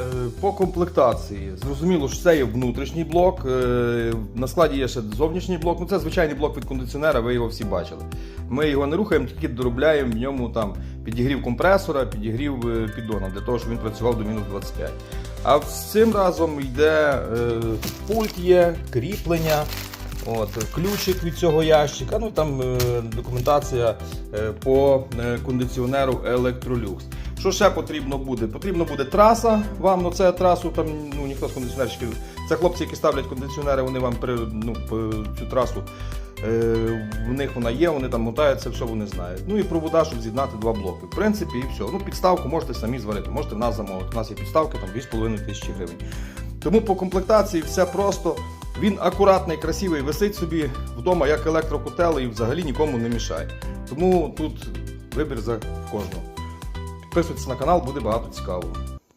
Е, По комплектації. Зрозуміло, що це є внутрішній блок. е, На складі є ще зовнішній блок. Ну це звичайний блок від кондиціонера, ви його всі бачили. Ми його не рухаємо, тільки доробляємо в ньому там підігрів компресора, підігрів е, піддона, для того, щоб він працював до мінус 25. А з цим разом йде пульт є, кріплення. От, ключик від цього ящика, ну там документація по кондиціонеру Electrolux. Що ще потрібно буде? Потрібно буде траса вам, ну це трасу там ну, ніхто з кондиціонерщиків. Це хлопці, які ставлять кондиціонери, вони вам при, ну, цю трасу. Е, в них вона є, вони там мотаються, все вони знають. Ну і провода, щоб з'єднати два блоки. В принципі, і все. Ну, підставку можете самі зварити, можете в нас замовити. У нас є підставки там 2,5 тисячі гривень. Тому по комплектації все просто. Він акуратний, красивий, висить собі вдома як електрокотел і взагалі нікому не мішає. Тому тут вибір за кожного. Підписуйтесь на канал, буде багато цікавого.